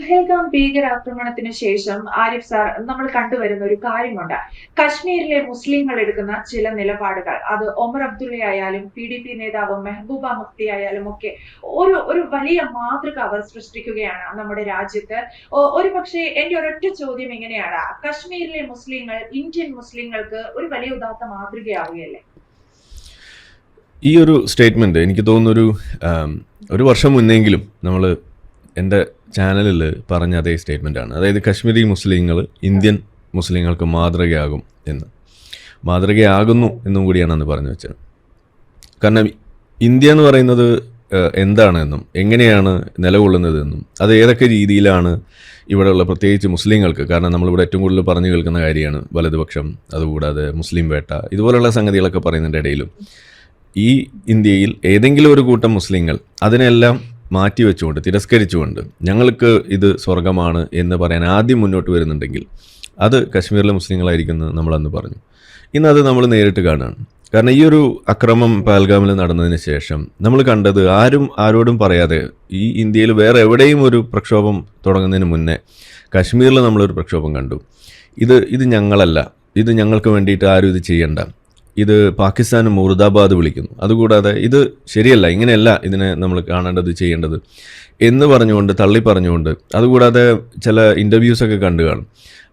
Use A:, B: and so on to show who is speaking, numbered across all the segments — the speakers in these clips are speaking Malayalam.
A: പഹൽഗാം ഭീകരാക്രമണത്തിന് ശേഷം ആരിഫ് സാർ നമ്മൾ കണ്ടുവരുന്ന ഒരു കാര്യമുണ്ട്. കശ്മീരിലെ മുസ്ലിങ്ങൾ എടുക്കുന്ന ചില നിലപാടുകൾ അത് ഒമർ അബ്ദുള്ള ആയാലും പി ഡി പി നേതാവ് മെഹബൂബ മുഫ്തി ആയാലും ഒക്കെ ഒരു ഒരു വലിയ മാതൃക അവർ സൃഷ്ടിക്കുകയാണ് നമ്മുടെ രാജ്യത്ത്. ഒരു പക്ഷേ എന്റെ ഒരൊറ്റ ചോദ്യം ഇങ്ങനെയാണ്. കശ്മീരിലെ മുസ്ലിങ്ങൾ ഇന്ത്യൻ മുസ്ലിങ്ങൾക്ക് ഒരു വലിയ ഉദാത്ത മാതൃകയാവുകയല്ലേ?
B: ഈ ഒരു സ്റ്റേറ്റ്മെന്റ് എനിക്ക് തോന്നുന്നൊരു ഒരു വർഷം മുന്നെങ്കിലും നമ്മൾ എന്റെ ചാനലിൽ പറഞ്ഞ അതേ സ്റ്റേറ്റ്മെന്റാണ്. അതായത് കശ്മീരി മുസ്ലിങ്ങൾ ഇന്ത്യൻ മുസ്ലിങ്ങൾക്ക് മാതൃകയാകും എന്ന്. മാതൃകയാകുന്നു എന്നും കൂടിയാണ് അന്ന് പറഞ്ഞു വെച്ചത്. കാരണം ഇന്ത്യ എന്ന് പറയുന്നത് എന്താണെന്നും എങ്ങനെയാണ് നിലകൊള്ളുന്നതെന്നും അത് ഏതൊക്കെ രീതിയിലാണ് ഇവിടെയുള്ള പ്രത്യേകിച്ച് മുസ്ലിങ്ങൾക്ക് കാരണം നമ്മളിവിടെ ഏറ്റവും കൂടുതൽ പറഞ്ഞു കേൾക്കുന്ന കാര്യമാണ് വലതുപക്ഷം അതുകൂടാതെ മുസ്ലിം വേട്ട ഇതുപോലുള്ള സംഗതികളൊക്കെ പറയുന്നതിന്റെ ഇടയിലും ഈ ഇന്ത്യയിൽ ഏതെങ്കിലും ഒരു കൂട്ടം മുസ്ലിങ്ങൾ അതിനെല്ലാം മാറ്റിവെച്ചുകൊണ്ട് തിരസ്കരിച്ചുകൊണ്ട് ഞങ്ങൾക്ക് ഇത് സ്വർഗമാണ് എന്ന് പറയാൻ ആദ്യം മുന്നോട്ട് വരുന്നുണ്ടെങ്കിൽ അത് കശ്മീരിലെ മുസ്ലിങ്ങളായിരിക്കുന്നു നമ്മളന്ന് പറഞ്ഞു. ഇന്നത് നമ്മൾ നേരിട്ട് കാണുകയാണ്. കാരണം ഈ ഒരു അക്രമം പാൽഗാമിൽ നടന്നതിന് ശേഷം നമ്മൾ കണ്ടത് ആരും ആരോടും പറയാതെ ഈ ഇന്ത്യയിൽ വേറെ എവിടെയും ഒരു പ്രക്ഷോഭം തുടങ്ങുന്നതിന് മുന്നേ കശ്മീരിൽ നമ്മളൊരു പ്രക്ഷോഭം കണ്ടു. ഇത് ഇത് ഞങ്ങളല്ല. ഇത് ഞങ്ങൾക്ക് വേണ്ടിയിട്ട് ആരും ഇത് ചെയ്യണ്ട. ഇത് പാകിസ്ഥാൻ മുർദാബാദ് വിളിക്കുന്നു. അതുകൂടാതെ ഇത് ശരിയല്ല ഇങ്ങനെയല്ല ഇതിനെ നമ്മൾ കാണേണ്ടത് ചെയ്യേണ്ടത് എന്ന് പറഞ്ഞുകൊണ്ട് തള്ളി പറഞ്ഞുകൊണ്ട് അതുകൂടാതെ ചില ഇന്റർവ്യൂസ് ഒക്കെ കണ്ടു കാണും.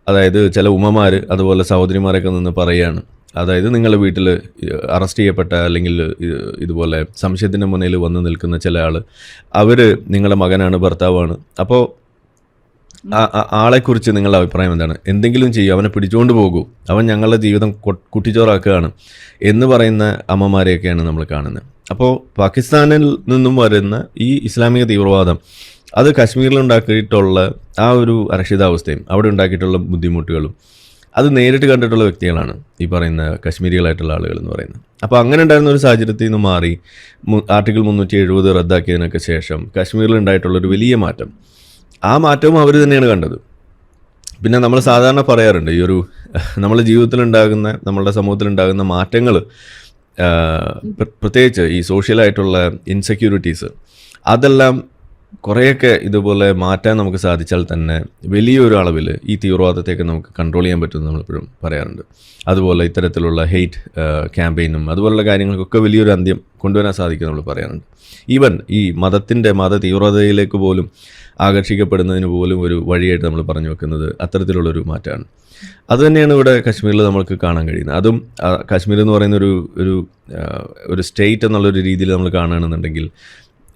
B: അതായത് ചില ഉമ്മമാർ അതുപോലെ സഹോദരിമാരൊക്കെ നിന്ന് പറയുകയാണ് അതായത് നിങ്ങളുടെ വീട്ടിൽ അറസ്റ്റ് ചെയ്യപ്പെട്ട അല്ലെങ്കിൽ ഇതുപോലെ സംശയത്തിന്റെ മുന്നിൽ വന്ന് നിൽക്കുന്ന ചില ആൾ അവർ നിങ്ങളുടെ മകനാണ് ഭർത്താവാണ്. അപ്പോൾ ആ- കുറിച്ച് നിങ്ങളുടെ അഭിപ്രായം എന്താണ്? എന്തെങ്കിലും ചെയ്യും അവനെ പിടിച്ചുകൊണ്ട് പോകൂ. അവൻ ഞങ്ങളുടെ ജീവിതം കുട്ടിച്ചോറാക്കുകയാണ് എന്ന് പറയുന്ന അമ്മമാരെയൊക്കെയാണ് നമ്മൾ കാണുന്നത്. അപ്പോൾ പാകിസ്ഥാനിൽ നിന്നും വരുന്ന ഈ ഇസ്ലാമിക തീവ്രവാദം അത് കാശ്മീരിൽ ഉണ്ടാക്കിയിട്ടുള്ള ആ ഒരു അരക്ഷിതാവസ്ഥയും അവിടെ ഉണ്ടാക്കിയിട്ടുള്ള ബുദ്ധിമുട്ടുകളും അത് നേരിട്ട് കണ്ടിട്ടുള്ള വ്യക്തികളാണ് ഈ പറയുന്ന കശ്മീരികളായിട്ടുള്ള ആളുകൾ എന്ന് പറയുന്നത്. അപ്പോൾ അങ്ങനെ ഉണ്ടായിരുന്ന ഒരു സാഹചര്യത്തിൽ നിന്ന് മാറി ആർട്ടിക്കിൾ മുന്നൂറ്റി എഴുപത് റദ്ദാക്കിയതിനൊക്കെ ശേഷം കാശ്മീരിൽ ഉണ്ടായിട്ടുള്ള ഒരു വലിയ മാറ്റം ആ മാറ്റവും അവർ തന്നെയാണ് കണ്ടത്. പിന്നെ നമ്മൾ സാധാരണ പറയാറുണ്ട് ഈ ഒരു നമ്മുടെ ജീവിതത്തിലുണ്ടാകുന്ന നമ്മളുടെ സമൂഹത്തിലുണ്ടാകുന്ന മാറ്റങ്ങൾ പ്രത്യേകിച്ച് ഈ സോഷ്യലായിട്ടുള്ള ഇൻസെക്യൂരിറ്റീസ് അതെല്ലാം കുറേയൊക്കെ ഇതുപോലെ മാറ്റാൻ നമുക്ക് സാധിച്ചാൽ തന്നെ വലിയൊരു അളവിൽ ഈ തീവ്രവാദത്തെയൊക്കെ നമുക്ക് കൺട്രോൾ ചെയ്യാൻ പറ്റുമെന്ന് നമ്മളെപ്പോഴും പറയാറുണ്ട്. അതുപോലെ ഇത്തരത്തിലുള്ള ഹെയ്റ്റ് ക്യാമ്പയിനും അതുപോലുള്ള കാര്യങ്ങൾക്കൊക്കെ വലിയൊരു അന്ത്യം കൊണ്ടുവരാൻ സാധിക്കും നമ്മൾ പറയാറുണ്ട്. ഈവൻ ഈ മതത്തിന്റെ മത തീവ്രതയിലേക്ക് പോലും ആകർഷിക്കപ്പെടുന്നതിന് പോലും ഒരു വഴിയായിട്ട് നമ്മൾ പറഞ്ഞു വെക്കുന്നത് അത്തരത്തിലുള്ളൊരു മാറ്റമാണ്. അതുതന്നെയാണ് ഇവിടെ കാശ്മീരിൽ നമുക്ക് കാണാൻ കഴിയുന്നത്. അതും കശ്മീർ കാശ്മീർ എന്ന് പറയുന്ന ഒരു ഒരു ഒരു സ്റ്റേറ്റ് എന്നുള്ളൊരു രീതിയിൽ നമ്മൾ കാണുകയാണെന്നുണ്ടെങ്കിൽ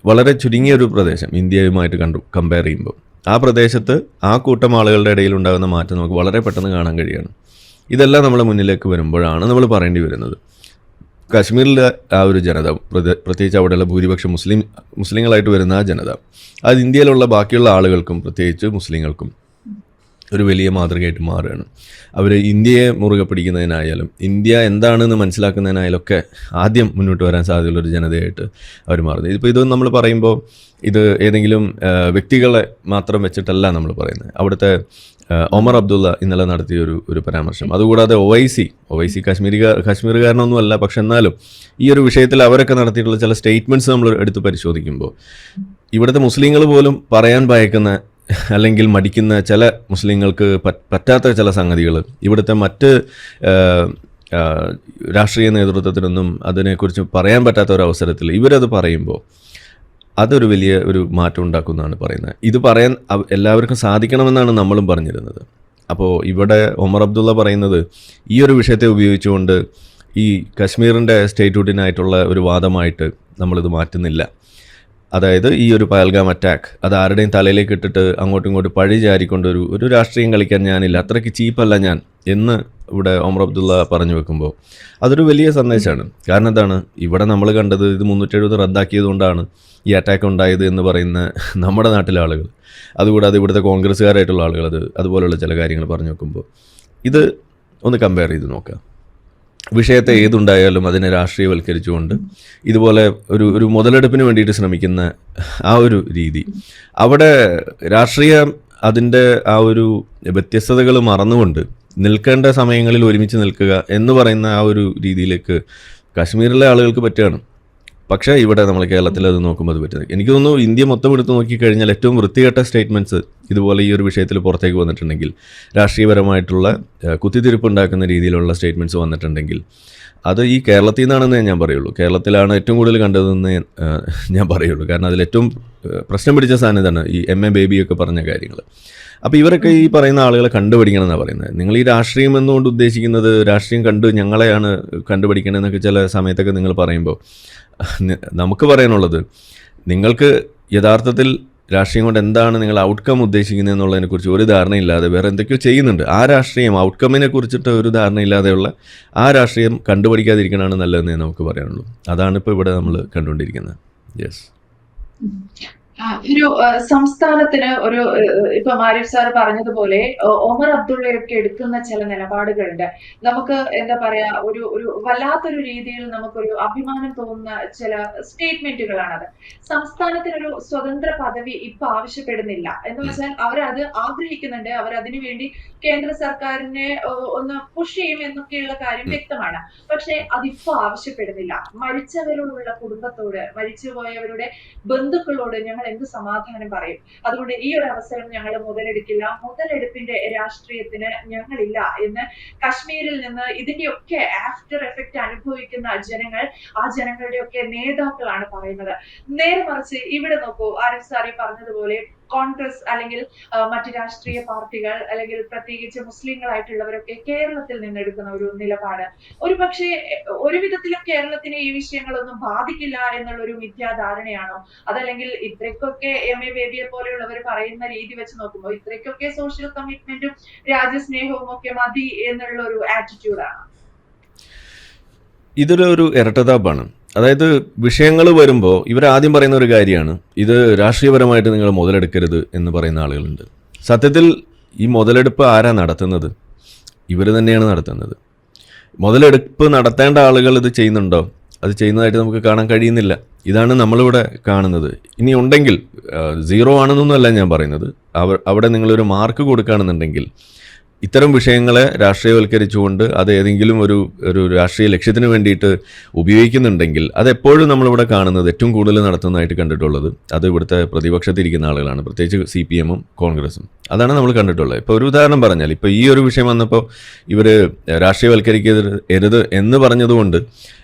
B: വളരെ ചുരുങ്ങിയ ഒരു പ്രദേശം ഇന്ത്യയുമായിട്ട് കണ്ടു കമ്പയർ ചെയ്യുമ്പോൾ. ആ പ്രദേശത്ത് ആ കൂട്ടം ആളുകളുടെ ഇടയിൽ ഉണ്ടാകുന്ന മാറ്റം നമുക്ക് വളരെ പെട്ടെന്ന് കാണാൻ കഴിയുകയാണ് ഇതെല്ലാം നമ്മുടെ മുന്നിലേക്ക് വരുമ്പോഴാണ് നമ്മൾ പറയേണ്ടി വരുന്നത്. കാശ്മീരിലെ ആ ഒരു ജനത പ്രത്യേക- പ്രത്യേകിച്ച് അവിടെയുള്ള ഭൂരിപക്ഷം മുസ്ലിം മുസ്ലിങ്ങളായിട്ട് വരുന്ന ആ ജനത അത് ഇന്ത്യയിലുള്ള ബാക്കിയുള്ള ആളുകൾക്കും പ്രത്യേകിച്ച് മുസ്ലിങ്ങൾക്കും ഒരു വലിയ മാതൃകയായിട്ട് മാറുകയാണ്. അവർ ഇന്ത്യയെ മുറുകെ പിടിക്കുന്നതിനായാലും ഇന്ത്യ എന്താണെന്ന് മനസ്സിലാക്കുന്നതിനായാലും ഒക്കെ ആദ്യം മുന്നോട്ട് വരാൻ സാധ്യതയുള്ള ഒരു ജനതയായിട്ട് അവർ മാറുന്നത് ഇതിപ്പോൾ ഇതൊന്നും നമ്മൾ പറയുമ്പോൾ ഇത് ഏതെങ്കിലും വ്യക്തികളെ മാത്രം വെച്ചിട്ടല്ല നമ്മൾ പറയുന്നത്. അവിടുത്തെ ഒമർ അബ്ദുള്ള ഇന്നലെ നടത്തിയ ഒരു ഒരു പരാമർശം. അതുകൂടാതെ O I C O I C Kashmiri കാശ്മീരുകാരനൊന്നുമല്ല പക്ഷെ എന്നാലും ഈ ഒരു വിഷയത്തിൽ അവരൊക്കെ നടത്തിയിട്ടുള്ള ചില സ്റ്റേറ്റ്മെന്റ്സ് നമ്മൾ എടുത്ത് പരിശോധിക്കുമ്പോൾ ഇവിടുത്തെ മുസ്ലിങ്ങൾ പോലും പറയാൻ ഭയക്കുന്ന അല്ലെങ്കിൽ മടിക്കുന്ന ചില മുസ്ലിങ്ങൾക്ക് പറ്റാത്ത ചില സംഗതികൾ ഇവിടുത്തെ മറ്റ് രാഷ്ട്രീയ നേതൃത്വത്തിനൊന്നും അതിനെക്കുറിച്ച് പറയാൻ പറ്റാത്ത ഒരു അവസരത്തിൽ ഇവരത് പറയുമ്പോൾ അതൊരു വലിയ ഒരു മാറ്റം ഉണ്ടാക്കുന്നതാണ് പറയുന്നത്. ഇത് പറയാൻ എല്ലാവർക്കും സാധിക്കണമെന്നാണ് നമ്മളും പറഞ്ഞിരുന്നത്. അപ്പോൾ ഇവിടെ ഒമർ അബ്ദുള്ള പറയുന്നത് ഈ ഒരു വിഷയത്തെ ഉപയോഗിച്ചുകൊണ്ട് ഈ കശ്മീരിന്റെ സ്റ്റേറ്റ്ഹുഡിനായിട്ടുള്ള ഒരു വാദമായിട്ട് നമ്മളിത് മാറ്റുന്നില്ല. അതായത് ഈ ഒരു പയൽഗാം അറ്റാക്ക് അത് ആരുടെയും തലയിലേക്ക് ഇട്ടിട്ട് അങ്ങോട്ടും ഇങ്ങോട്ടും പഴി ചാരിക്കൊണ്ട് ഒരു ഒരു രാഷ്ട്രീയം കളിക്കാൻ ഞാനില്ല. അത്രയ്ക്ക് ചീപ്പല്ല ഞാൻ എന്ന് ഇവിടെ ഒമർ അബ്ദുള്ള പറഞ്ഞു വെക്കുമ്പോൾ അതൊരു വലിയ സന്ദേശമാണ് കാരണം എന്താണ്? ഇവിടെ നമ്മൾ കണ്ടത് ഇത് മുന്നൂറ്റെഴുപത് റദ്ദാക്കിയതുകൊണ്ടാണ് ഈ അറ്റാക്ക് ഉണ്ടായത് എന്ന് പറയുന്ന നമ്മുടെ നാട്ടിലെ ആളുകൾ. അതുകൂടാതെ ഇവിടുത്തെ കോൺഗ്രസ്സുകാരായിട്ടുള്ള ആളുകൾ അത് അതുപോലെയുള്ള ചില കാര്യങ്ങൾ പറഞ്ഞു വെക്കുമ്പോൾ ഇത് ഒന്ന് കമ്പയർ ചെയ്ത് നോക്കുക. വിഷയത്തെ ഏതുണ്ടായാലും അതിനെ രാഷ്ട്രീയവൽക്കരിച്ചുകൊണ്ട് ഇതുപോലെ ഒരു ഒരു മുതലെടുപ്പിന് വേണ്ടിയിട്ട് ശ്രമിക്കുന്ന ആ ഒരു രീതി. അവിടെ രാഷ്ട്രീയം അതിന്റെ ആ ഒരു വ്യത്യസ്തതകൾ മറന്നുകൊണ്ട് നിൽക്കേണ്ട സമയങ്ങളിൽ ഒരുമിച്ച് നിൽക്കുക എന്ന് പറയുന്ന ആ ഒരു രീതിയിലേക്ക് കാശ്മീരിലെ ആളുകൾക്ക് പറ്റുകയാണ്. പക്ഷേ ഇവിടെ നമ്മൾ കേരളത്തിൽ അത് നോക്കുമ്പോൾ അത് പറ്റുന്നത് എനിക്ക് തോന്നുന്നു ഇന്ത്യ മൊത്തം എടുത്ത് നോക്കിക്കഴിഞ്ഞാൽ ഏറ്റവും വൃത്തികെട്ട സ്റ്റേറ്റ്മെന്റ്സ് ഇതുപോലെ ഈ ഒരു വിഷയത്തിൽ പുറത്തേക്ക് വന്നിട്ടുണ്ടെങ്കിൽ രാഷ്ട്രീയപരമായിട്ടുള്ള കുത്തിത്തിരിപ്പുണ്ടാക്കുന്ന രീതിയിലുള്ള സ്റ്റേറ്റ്മെന്റ്സ് വന്നിട്ടുണ്ടെങ്കിൽ അത് ഈ കേരളത്തിൽ നിന്നാണെന്ന് ഞാൻ പറയുള്ളൂ. കേരളത്തിലാണ് ഏറ്റവും കൂടുതൽ കണ്ടതെന്ന് ഞാൻ, പറയുള്ളൂ. കാരണം അതിൽ ഏറ്റവും പ്രശ്നം പിടിച്ച സാധനം ഇതാണ് ഈ എം എ ബേബിയൊക്കെ പറഞ്ഞ കാര്യങ്ങൾ. അപ്പോൾ ഇവരൊക്കെ ഈ പറയുന്ന ആളുകളെ കണ്ടുപിടിക്കണം എന്നാണ് പറയുന്നത്. നിങ്ങൾ ഈ രാഷ്ട്രീയം എന്നുകൊണ്ട് ഉദ്ദേശിക്കുന്നത് രാഷ്ട്രീയം കണ്ട് ഞങ്ങളെയാണ് കണ്ടുപിടിക്കണമെന്നൊക്കെ ചില സമയത്തൊക്കെ നിങ്ങൾ പറയുമ്പോൾ നമുക്ക് പറയാനുള്ളത് നിങ്ങൾക്ക് യഥാർത്ഥത്തിൽ രാഷ്ട്രീയം കൊണ്ട് എന്താണ് നിങ്ങൾ ഔട്ട്കം ഉദ്ദേശിക്കുന്നത് എന്നുള്ളതിനെക്കുറിച്ച് ഒരു ധാരണയില്ലാതെ വേറെ എന്തൊക്കെയോ ചെയ്യുന്നുണ്ട്. ആ രാഷ്ട്രീയം ഔട്ട്കമ്മിനെ കുറിച്ചിട്ട് ഒരു ധാരണയില്ലാതെയുള്ള ആ രാഷ്ട്രീയം കണ്ടുപിടിക്കാതിരിക്കണമാണ് നല്ലതെന്നേ നമുക്ക് പറയാനുള്ളൂ. അതാണ് ഇപ്പോൾ ഇവിടെ നമ്മൾ കണ്ടുകൊണ്ടിരിക്കുന്നത്. യെസ്
A: ഒരു സംസ്ഥാനത്തിന് ഒരു ഇപ്പൊ ആരിഫ് സാർ പറഞ്ഞതുപോലെ ഒമർ അബ്ദുള്ളയൊക്കെ എടുക്കുന്ന ചില നിലപാടുകളുണ്ട്. നമുക്ക് എന്താ പറയാ ഒരു ഒരു വല്ലാത്തൊരു രീതിയിൽ നമുക്കൊരു അഭിമാനം തോന്നുന്ന ചില സ്റ്റേറ്റ്മെന്റുകളാണത്. സംസ്ഥാനത്തിനൊരു സ്വതന്ത്ര പദവി ഇപ്പൊ ആവശ്യപ്പെടുന്നില്ല. എന്ന് വെച്ചാൽ അവരത് ആഗ്രഹിക്കുന്നുണ്ട്. അവർ അതിനു വേണ്ടി കേന്ദ്ര സർക്കാരിനെ ഒന്ന് പുഷ് ചെയ്യും എന്നൊക്കെയുള്ള കാര്യം വ്യക്തമാണ്. പക്ഷെ അതിപ്പോ ആവശ്യപ്പെടുന്നില്ല. മരിച്ചവരോടുള്ള കുടുംബത്തോട് മരിച്ചുപോയവരുടെ ബന്ധുക്കളോട് ഞങ്ങൾ എന്ത് സമാധാനം പറയും? അതുകൊണ്ട് ഈ ഒരു അവസരം ഞങ്ങൾ മുതലെടുക്കില്ല. മുതലെടുപ്പിന്റെ രാഷ്ട്രീയത്തിന് ഞങ്ങളില്ല എന്ന് കശ്മീരിൽ നിന്ന് ഇതിന്റെയൊക്കെ ആഫ്റ്റർ എഫക്റ്റ് അനുഭവിക്കുന്ന ജനങ്ങൾ ആ ജനങ്ങളുടെയൊക്കെ നേതാക്കളാണ് പറയുന്നത്. നേരെ മറിച്ച് ഇവിടെ നോക്കൂ ആരിഫ് സാറി പറഞ്ഞതുപോലെ കോൺഗ്രസ് അല്ലെങ്കിൽ മറ്റു രാഷ്ട്രീയ പാർട്ടികൾ അല്ലെങ്കിൽ പ്രത്യേകിച്ച് മുസ്ലിങ്ങളായിട്ടുള്ളവരൊക്കെ കേരളത്തിൽ നിന്ന് എടുക്കുന്ന ഒരു നിലപാട്. ഒരു പക്ഷേ ഒരു വിധത്തിലും കേരളത്തിന് ഈ വിഷയങ്ങളൊന്നും ബാധിക്കില്ല എന്നുള്ള ഒരു മിഥ്യാധാരണയാണോ? അതല്ലെങ്കിൽ ഇത്രയ്ക്കൊക്കെ എം എ ബേബിയെ പോലെയുള്ളവർ പറയുന്ന രീതി വെച്ച് നോക്കുമ്പോൾ ഇത്രയ്ക്കൊക്കെ സോഷ്യൽ കമ്മിറ്റ്മെന്റും രാജ്യസ്നേഹവും ഒക്കെ മതി എന്നുള്ള ഒരു ആറ്റിറ്റ്യൂഡാണ്
B: ഇതൊരു ഒരു ഇരട്ടത്താപ്പാണ് അതായത് വിഷയങ്ങൾ വരുമ്പോൾ ഇവർ ആദ്യം പറയുന്ന ഒരു കാര്യമാണ്. ഇത് രാഷ്ട്രീയപരമായിട്ട് നിങ്ങൾ മുതലെടുക്കരുത് എന്ന് പറയുന്ന ആളുകളുണ്ട്. സത്യത്തിൽ ഈ മുതലെടുപ്പ് ആരാ നടത്തുന്നത്? ഇവർ തന്നെയാണ് നടത്തുന്നത്. മുതലെടുപ്പ് നടത്തേണ്ട ആളുകൾ ഇത് ചെയ്യുന്നുണ്ടോ? അത് ചെയ്യുന്നതായിട്ട് നമുക്ക് കാണാൻ കഴിയുന്നില്ല. ഇതാണ് നമ്മളിവിടെ കാണുന്നത്. ഇനി ഉണ്ടെങ്കിൽ സീറോ ആണെന്നൊന്നുമല്ല ഞാൻ പറയുന്നത്. അവർ അവിടെ നിങ്ങളൊരു മാർക്ക് കൊടുക്കുകയാണെന്നുണ്ടെങ്കിൽ ഇത്തരം വിഷയങ്ങളെ രാഷ്ട്രീയവൽക്കരിച്ചുകൊണ്ട് അത് ഏതെങ്കിലും ഒരു ഒരു രാഷ്ട്രീയ ലക്ഷ്യത്തിന് വേണ്ടിയിട്ട് ഉപയോഗിക്കുന്നുണ്ടെങ്കിൽ അതെപ്പോഴും നമ്മളിവിടെ കാണുന്നത് ഏറ്റവും കൂടുതൽ നടത്തുന്നതായിട്ട് കണ്ടിട്ടുള്ളത് അത് ഇവിടുത്തെ പ്രതിപക്ഷത്തിരിക്കുന്ന ആളുകളാണ്. പ്രത്യേകിച്ച് സി പി എമ്മും കോൺഗ്രസും. അതാണ് നമ്മൾ കണ്ടിട്ടുള്ളത്. ഇപ്പോൾ ഒരു ഉദാഹരണം പറഞ്ഞാൽ ഇപ്പോൾ ഈ ഒരു വിഷയം വന്നപ്പോൾ ഇവർ രാഷ്ട്രീയവൽക്കരിക്കരുത് എന്ന് പറഞ്ഞതുകൊണ്ട്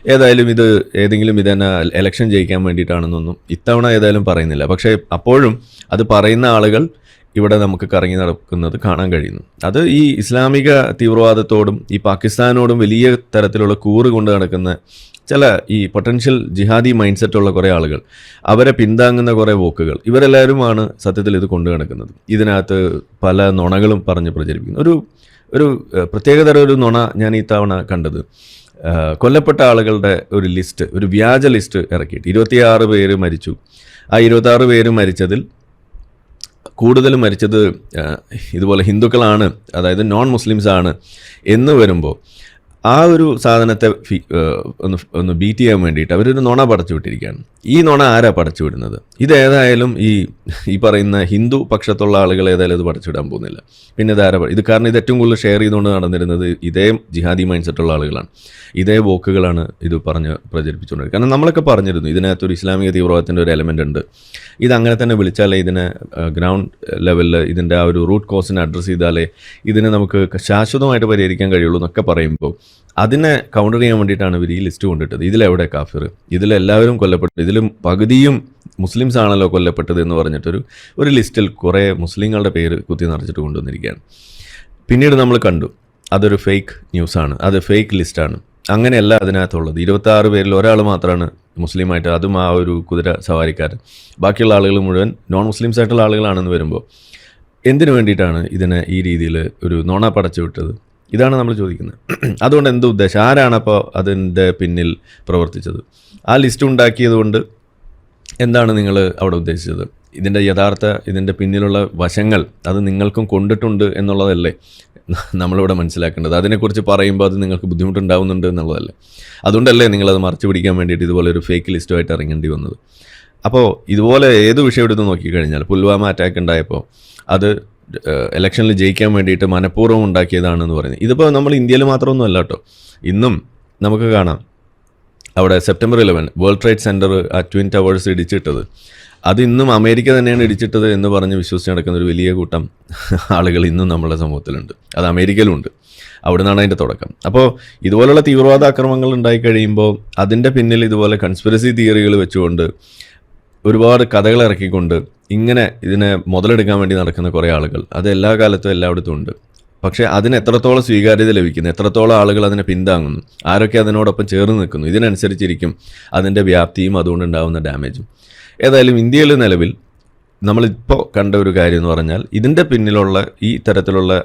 B: ഏതായാലും ഇത് ഏതെങ്കിലും ഇതന്നെ എലക്ഷൻ ജയിക്കാൻ വേണ്ടിയിട്ടാണെന്നൊന്നും ഇത്തവണ ഏതായാലും പറയുന്നില്ല. പക്ഷേ അപ്പോഴും അത് പറയുന്ന ആളുകൾ ഇവിടെ നമുക്ക് കറങ്ങി നടക്കുന്നത് കാണാൻ കഴിയുന്നു. അത് ഈ ഇസ്ലാമിക തീവ്രവാദത്തോടും ഈ പാകിസ്ഥാനോടും വലിയ തരത്തിലുള്ള കൂറ് കൊണ്ട് നടക്കുന്ന ചില ഈ പൊട്ടൻഷ്യൽ ജിഹാദി മൈൻഡ് സെറ്റുള്ള കുറേ ആളുകൾ അവരെ പിന്താങ്ങുന്ന കുറേ വോക്കുകൾ ഇവരെല്ലാവരുമാണ് സത്യത്തിൽ ഇത് കൊണ്ടു നടക്കുന്നത്. ഇതിനകത്ത് പല നുണകളും പറഞ്ഞ് പ്രചരിപ്പിക്കുന്നു. ഒരു ഒരു പ്രത്യേകതരം ഒരു നുണ ഞാൻ ഈ തവണ കണ്ടത് കൊല്ലപ്പെട്ട ആളുകളുടെ ഒരു ലിസ്റ്റ് ഒരു വ്യാജ ലിസ്റ്റ് ഇറക്കിയിട്ട്. ഇരുപത്തിയാറ് പേര് മരിച്ചു. ആ ഇരുപത്താറ് പേര് മരിച്ചതിൽ കൂടുതലും മരിച്ചത് ഇതുപോലെ ഹിന്ദുക്കളാണ് അതായത് നോൺ മുസ്ലിംസാണ് എന്ന് വരുമ്പോൾ ആ ഒരു സാധനത്തെ ഒന്ന് ഒന്ന് ബീറ്റ് ചെയ്യാൻ വേണ്ടിയിട്ട് അവരൊരു നുണ പടച്ചു വിട്ടിരിക്കുകയാണ്. ഈ നുണ ആരാ പടച്ചു വിടുന്നത്? ഇതേതായാലും ഈ ഈ പറയുന്ന ഹിന്ദു പക്ഷത്തുള്ള ആളുകൾ ഏതായാലും ഇത് പടച്ചു വിടാൻ പോകുന്നില്ല. പിന്നെ ഇത് ആരാ ഇത് കാരണം ഇത് ഏറ്റവും കൂടുതൽ ഷെയർ ചെയ്തുകൊണ്ട് നടന്നിരുന്നത് ഇതേ ജിഹാദി മൈൻഡ് സെറ്റുള്ള ആളുകളാണ്. ഇതേ വോക്കുകളാണ് ഇത് പറഞ്ഞ് പ്രചരിപ്പിച്ചുകൊണ്ടിരിക്കുന്നത്. കാരണം നമ്മളൊക്കെ പറഞ്ഞിരുന്നു ഇതിനകത്തൊരു ഇസ്ലാമിക തീവ്രവാദത്തിന്റെ ഒരു എലമെന്റ് ഉണ്ട്. ഇത് അങ്ങനെ തന്നെ വിളിച്ചാലേ ഇതിനെ ഗ്രൗണ്ട് ലെവലിൽ ഇതിന്റെ ആ ഒരു റൂട്ട് കോസിനെ അഡ്രസ്സ് ചെയ്താലേ ഇതിനെ നമുക്ക് ശാശ്വതമായിട്ട് പരിഹരിക്കാൻ കഴിയുള്ളൂ എന്നൊക്കെ പറയുമ്പോൾ അതിനെ കൗണ്ടർ ചെയ്യാൻ വേണ്ടിയിട്ടാണ് ഇവർ ഈ ലിസ്റ്റ് കൊണ്ടിട്ടത്. ഇതിലെവിടെ കാഫിർ? ഇതിലെല്ലാവരും കൊല്ലപ്പെട്ടു. ഇതിലും പകുതിയും മുസ്ലിംസ് ആണല്ലോ കൊല്ലപ്പെട്ടത് എന്ന് പറഞ്ഞിട്ടൊരു ഒരു ലിസ്റ്റിൽ കുറേ മുസ്ലിങ്ങളുടെ പേര് കുത്തി നിറച്ചിട്ട് കൊണ്ടുവന്നിരിക്കുകയാണ്. പിന്നീട് നമ്മൾ കണ്ടു അതൊരു ഫേക്ക് ന്യൂസാണ് അത് ഫേക്ക് ലിസ്റ്റാണ് അങ്ങനെയല്ല അതിനകത്തുള്ളത്. ഇരുപത്തി ആറ് പേരിൽ ഒരാൾ മാത്രമാണ് മുസ്ലിമായിട്ട് അതും ആ ഒരു കുതിര സവാരിക്കാരൻ. ബാക്കിയുള്ള ആളുകൾ മുഴുവൻ നോൺ മുസ്ലിംസ് ആയിട്ടുള്ള ആളുകളാണെന്ന് വരുമ്പോൾ എന്തിനു വേണ്ടിയിട്ടാണ് ഇതിനെ ഈ രീതിയിൽ ഒരു നോണ പടച്ചു വിട്ടത്? ഇതാണ് നമ്മൾ ചോദിക്കുന്നത്. അതുകൊണ്ട് എന്ത് ഉദ്ദേശം? ആരാണ് അപ്പോൾ അതിന്റെ പിന്നിൽ പ്രവർത്തിച്ചത്? ആ ലിസ്റ്റ് ഉണ്ടാക്കിയത് കൊണ്ട് എന്താണ് നിങ്ങൾ അവിടെ ഉദ്ദേശിച്ചത്? ഇതിന്റെ യഥാർത്ഥ ഇതിന്റെ പിന്നിലുള്ള വശങ്ങൾ അത് നിങ്ങൾക്കും കൊണ്ടിട്ടുണ്ട് എന്നുള്ളതല്ലേ നമ്മളിവിടെ മനസ്സിലാക്കേണ്ടത്? അതിനെക്കുറിച്ച് പറയുമ്പോൾ അത് നിങ്ങൾക്ക് ബുദ്ധിമുട്ടുണ്ടാവുന്നുണ്ട് എന്നുള്ളതല്ലേ? അതുകൊണ്ടല്ലേ നിങ്ങളത് മറച്ചു പിടിക്കാൻ വേണ്ടിയിട്ട് ഇതുപോലെ ഒരു ഫേക്ക് ലിസ്റ്റുമായിട്ട് ഇറങ്ങേണ്ടി വന്നത്. അപ്പോൾ ഇതുപോലെ ഏത് വിഷയം എടുത്ത് നോക്കിക്കഴിഞ്ഞാൽ പുൽവാമ അറ്റാക്ക് ഉണ്ടായപ്പോൾ അത് ഇലക്ഷനിൽ ജയിക്കാൻ വേണ്ടിയിട്ട് മനഃപൂർവം ഉണ്ടാക്കിയതാണെന്ന് പറയുന്നത്. ഇതിപ്പോൾ നമ്മൾ ഇന്ത്യയിൽ മാത്രമൊന്നും അല്ല കേട്ടോ. ഇന്നും നമുക്ക് കാണാം. അവിടെ September eleven World Trade Center ആ ട്വിൻ ടവേഴ്സ് ഇടിച്ചിട്ടത്. അത് ഇന്നും അമേരിക്ക തന്നെയാണ് ഇടിച്ചിട്ടത് എന്ന് പറഞ്ഞ് വിശ്വസിച്ച് നടക്കുന്ന ഒരു വലിയ കൂട്ടം ആളുകൾ ഇന്നും നമ്മുടെ സമൂഹത്തിലുണ്ട്. അത് അമേരിക്കയിലുണ്ട്. അവിടെ നിന്നാണ് അതിന്റെ തുടക്കം. അപ്പോൾ ഇതുപോലുള്ള തീവ്രവാദ ആക്രമണങ്ങൾ ഉണ്ടായി കഴിയുമ്പോൾ അതിന്റെ പിന്നിൽ ഇതുപോലെ കൺസ്പിറസി തിയറികൾ വെച്ചുകൊണ്ട് ഒരുപാട് കഥകൾ ഇറക്കിക്കൊണ്ട് ഇങ്ങനെ ഇതിനെ മുതലെടുക്കാൻ വേണ്ടി നടക്കുന്ന കുറേ ആളുകൾ. അത് എല്ലാ കാലത്തും എല്ലായിടത്തും ഉണ്ട്. പക്ഷേ അതിന് എത്രത്തോളം സ്വീകാര്യത ലഭിക്കുന്നു എത്രത്തോളം ആളുകൾ അതിനെ പിന്താങ്ങുന്നു ആരൊക്കെ അതിനോടൊപ്പം ചേർന്ന് നിൽക്കുന്നു ഇതിനനുസരിച്ചിരിക്കും അതിന്റെ വ്യാപ്തിയും അതുകൊണ്ടുണ്ടാകുന്ന ഡാമേജും. ഏതായാലും ഇന്ത്യയിൽ നിലവിൽ നമ്മളിപ്പോൾ കണ്ട ഒരു കാര്യം എന്ന് പറഞ്ഞാൽ ഇതിന്റെ പിന്നിലുള്ള ഈ തരത്തിലുള്ള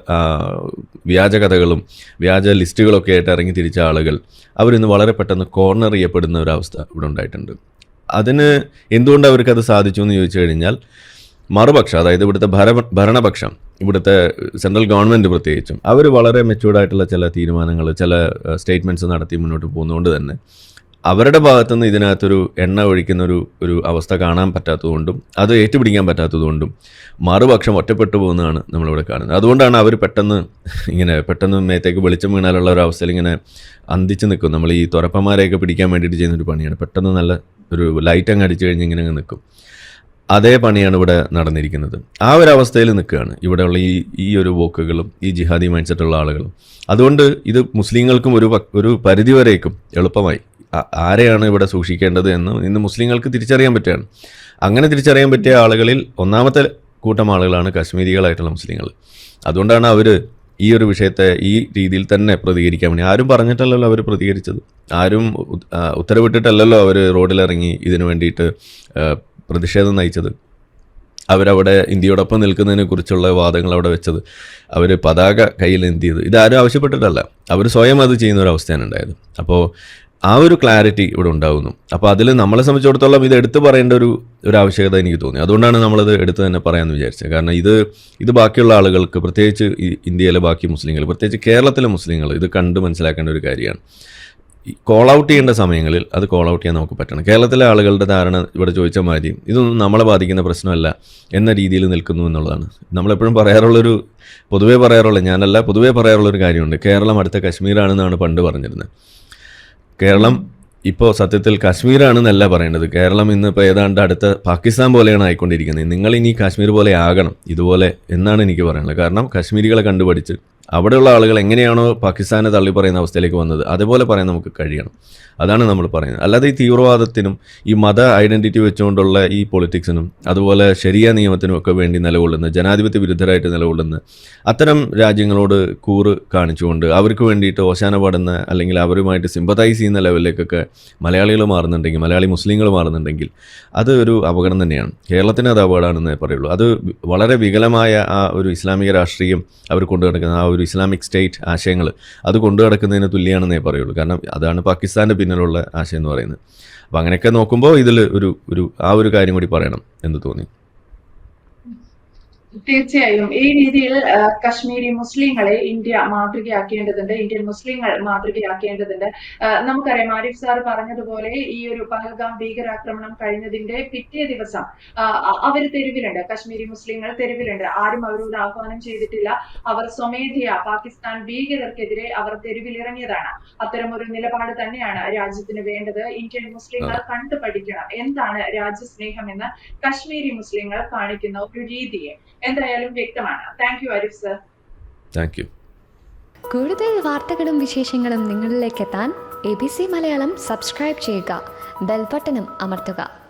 B: വ്യാജ കഥകളും വ്യാജ ലിസ്റ്റുകളൊക്കെ ആയിട്ട് ഇറങ്ങി തിരിച്ച ആളുകൾ അവരിന്ന് വളരെ പെട്ടെന്ന് കോർണർ ചെയ്യപ്പെടുന്ന ഒരു അവസ്ഥ ഇവിടെ ഉണ്ടായിട്ടുണ്ട്. അതിന് എന്തുകൊണ്ട് അത് സാധിച്ചു എന്ന് ചോദിച്ചു കഴിഞ്ഞാൽ മറുപക്ഷം അതായത് ഇവിടുത്തെ ഭര ഭരണപക്ഷം ഇവിടുത്തെ സെൻട്രൽ ഗവൺമെന്റ് പ്രത്യേകിച്ചും അവർ വളരെ മെച്യൂർഡായിട്ടുള്ള ചില തീരുമാനങ്ങൾ ചില സ്റ്റേറ്റ്മെന്റ്സ് നടത്തി മുന്നോട്ട് പോകുന്നതുകൊണ്ട് തന്നെ അവരുടെ ഭാഗത്തുനിന്ന് ഇതിനകത്തൊരു എണ്ണ ഒഴിക്കുന്ന ഒരു ഒരു അവസ്ഥ കാണാൻ പറ്റാത്തതുകൊണ്ടും അത് ഏറ്റുപിടിക്കാൻ പറ്റാത്തതുകൊണ്ടും മറുപക്ഷം ഒറ്റപ്പെട്ടു പോകുന്നതാണ് നമ്മളിവിടെ കാണുന്നത്. അതുകൊണ്ടാണ് അവർ പെട്ടെന്ന് ഇങ്ങനെ പെട്ടെന്ന് മേത്തേക്ക് വെളിച്ചം വീണാലുള്ള ഒരു അവസ്ഥയിൽ ഇങ്ങനെ അന്തിച്ച് നിൽക്കും. നമ്മൾ ഈ തുറപ്പന്മാരെയൊക്കെ പിടിക്കാൻ വേണ്ടിയിട്ട് ചെയ്യുന്നൊരു പണിയാണ്. പെട്ടെന്ന് നല്ല ഒരു ലൈറ്റ് അങ്ങ് അടിച്ചു കഴിഞ്ഞ് ഇങ്ങനെ നിൽക്കും. അതേ പണിയാണ് ഇവിടെ നടന്നിരിക്കുന്നത്. ആ ഒരു അവസ്ഥയിൽ നിൽക്കുകയാണ്. ഇവിടെയുള്ള ഈ ഈ ഒരു വോക്കുകളും ഈ ജിഹാദി മൈൻഡ് സെറ്റുള്ള ആളുകളും. അതുകൊണ്ട് ഇത് മുസ്ലിങ്ങൾക്കും ഒരു ഒരു പരിധിവരേക്കും എളുപ്പമായി. ആരെയാണ് ഇവിടെ സൂക്ഷിക്കേണ്ടത് എന്ന് ഇന്ന് മുസ്ലിങ്ങൾക്ക് തിരിച്ചറിയാൻ പറ്റുകയാണ്. അങ്ങനെ തിരിച്ചറിയാൻ പറ്റിയ ആളുകളിൽ ഒന്നാമത്തെ കൂട്ടം ആളുകളാണ് കാശ്മീരികളായിട്ടുള്ള മുസ്ലിങ്ങൾ. അതുകൊണ്ടാണ് അവർ ഈ ഒരു വിഷയത്തെ ഈ രീതിയിൽ തന്നെ പ്രതികരിക്കാൻ വേണ്ടി. ആരും പറഞ്ഞിട്ടല്ലല്ലോ അവർ പ്രതികരിച്ചത്. ആരും ഉത്തരവിട്ടിട്ടല്ലല്ലോ അവർ റോഡിലിറങ്ങി ഇതിനു വേണ്ടിയിട്ട് പ്രതിഷേധം നയിച്ചത്. അവരവിടെ ഇന്ത്യയോടൊപ്പം നിൽക്കുന്നതിനെ കുറിച്ചുള്ള വാദങ്ങൾ അവിടെ വെച്ചത്. അവർ പതാക കയ്യിൽ എന്തിയത് ഇതാരും ആവശ്യപ്പെട്ടിട്ടല്ല. അവർ സ്വയം അത് ചെയ്യുന്ന ഒരു അവസ്ഥയാണ് ഉണ്ടായത്. അപ്പോൾ ആ ഒരു ക്ലാരിറ്റി ഇവിടെ ഉണ്ടാകുന്നു അപ്പോൾ അതിൽ നമ്മളെ സംബന്ധിച്ചിടത്തോളം ഇത് എടുത്തു പറയേണ്ട ഒരു ഒരു ആവശ്യകത എനിക്ക് തോന്നി. അതുകൊണ്ടാണ് നമ്മളത് എടുത്ത് തന്നെ പറയാമെന്ന് വിചാരിച്ചത്. കാരണം ഇത് ഇത് ബാക്കിയുള്ള ആളുകൾക്ക് പ്രത്യേകിച്ച് ഇന്ത്യയിലെ ബാക്കി മുസ്ലിങ്ങൾ പ്രത്യേകിച്ച് കേരളത്തിലെ മുസ്ലിങ്ങൾ ഇത് കണ്ട് മനസ്സിലാക്കേണ്ട ഒരു കാര്യമാണ്. കോൾ ഔട്ട് ചെയ്യേണ്ട സമയങ്ങളിൽ അത് കോൾ ഔട്ട് ചെയ്യാൻ നമുക്ക് പറ്റണം. കേരളത്തിലെ ആളുകളുടെ ധാരണ ഇവിടെ ചോദിച്ച മാതിരി ഇതൊന്നും നമ്മളെ ബാധിക്കുന്ന പ്രശ്നമല്ല എന്ന രീതിയിൽ നിൽക്കുന്നു എന്നുള്ളതാണ്. നമ്മളെപ്പോഴും പറയാറുള്ളൊരു പൊതുവേ പറയാറുള്ള ഞാനല്ല പൊതുവേ പറയാറുള്ളൊരു കാര്യമുണ്ട്. കേരളം അടുത്ത കശ്മീരാണെന്നാണ് പണ്ട് പറഞ്ഞിരുന്നത്. കേരളം ഇപ്പോൾ സത്യത്തിൽ കശ്മീരാണെന്നല്ല പറയേണ്ടത് കേരളം ഇന്ന് ഇപ്പോൾ ഏതാണ്ട് അടുത്ത പാകിസ്ഥാൻ പോലെയാണ് ആയിക്കൊണ്ടിരിക്കുന്നത്. നിങ്ങൾ ഇനി കാശ്മീർ പോലെ ആകണം ഇതുപോലെ എന്നാണ് എനിക്ക് പറയാനുള്ളത്. കാരണം കാശ്മീരികളെ കണ്ടുപഠിച്ച് അവിടെയുള്ള ആളുകൾ എങ്ങനെയാണോ പാകിസ്ഥാനെ തള്ളി പറയുന്ന അവസ്ഥയിലേക്ക് വന്നത് അതേപോലെ പറയാൻ നമുക്ക് കഴിയണം. അതാണ് നമ്മൾ പറയുന്നത്. അല്ലാതെ ഈ തീവ്രവാദത്തിനും ഈ മത ഐഡന്റിറ്റി വെച്ചുകൊണ്ടുള്ള ഈ പൊളിറ്റിക്സിനും അതുപോലെ ശരിയ നിയമത്തിനും ഒക്കെ വേണ്ടി നിലകൊള്ളുന്ന ജനാധിപത്യ വിരുദ്ധരായിട്ട് നിലകൊള്ളുന്ന അത്തരം രാജ്യങ്ങളോട് കൂറ് കാണിച്ചുകൊണ്ട് അവർക്ക് വേണ്ടിയിട്ട് ഓശാന പാടുന്ന അല്ലെങ്കിൽ അവരുമായിട്ട് സിമ്പതൈസ് ചെയ്യുന്ന ലെവലിലേക്കൊക്കെ മലയാളികൾ മാറുന്നുണ്ടെങ്കിൽ മലയാളി മുസ്ലിങ്ങൾ മാറുന്നുണ്ടെങ്കിൽ അത് ഒരു അപകടം തന്നെയാണ്. കേരളത്തിന് അത് അപകടമാണെന്നേ പറയുള്ളൂ. അത് വളരെ വികലമായ ആ ഒരു ഇസ്ലാമിക രാഷ്ട്രീയം അവർ കൊണ്ടു നടക്കുന്ന ആ ഒരു ഇസ്ലാമിക് സ്റ്റേറ്റ് ആശയങ്ങൾ അത് കൊണ്ടു നടക്കുന്നതിന് തുല്യമാണെന്നേ പറയുള്ളൂ. കാരണം അതാണ് പാകിസ്ഥാന്റെ പിന്നിലുള്ള ആശയം എന്ന് പറയുന്നത്. അപ്പോൾ അങ്ങനെയൊക്കെ നോക്കുമ്പോൾ ഇതിൽ ഒരു ഒരു ആ ഒരു കാര്യം കൂടി പറയണം എന്ന് തോന്നി.
A: തീർച്ചയായും. ഈ രീതിയിൽ കശ്മീരി മുസ്ലിങ്ങളെ ഇന്ത്യ മാതൃകയാക്കേണ്ടതുണ്ട് ഇന്ത്യൻ മുസ്ലിങ്ങൾ മാതൃകയാക്കേണ്ടതുണ്ട്. നമുക്കറിയാം ആരിഫ് സാർ പറഞ്ഞതുപോലെ ഈ ഒരു പഹൽഗാം ഭീകരാക്രമണം കഴിഞ്ഞതിന്റെ പിറ്റേ ദിവസം അവർ തെരുവിലുണ്ട്. കശ്മീരി മുസ്ലിങ്ങൾ തെരുവിലുണ്ട്. ആരും അവരോട് ആഹ്വാനം ചെയ്തിട്ടില്ല. അവർ സ്വമേധയാ പാകിസ്ഥാൻ ഭീകരർക്കെതിരെ അവർ തെരുവിലിറങ്ങിയതാണ്. അത്തരം ഒരു നിലപാട് തന്നെയാണ് രാജ്യത്തിന് വേണ്ടത്. ഇന്ത്യൻ മുസ്ലിങ്ങൾ കണ്ടു പഠിക്കണം എന്താണ് രാജ്യസ്നേഹം എന്ന് കശ്മീരി മുസ്ലിങ്ങൾ കാണിക്കുന്ന ഒരു രീതിയെ. എന്തായാലും വ്യക്തമാണ്. Thank you Arif sir
B: thank you
C: കൂടുതൽ വാർത്തകളും വിശേഷങ്ങളും നിങ്ങളിലേക്ക് എത്താൻ A B C Malayalam subscribe ചെയ്യുക. ബെൽബട്ടനും അമർത്തുക.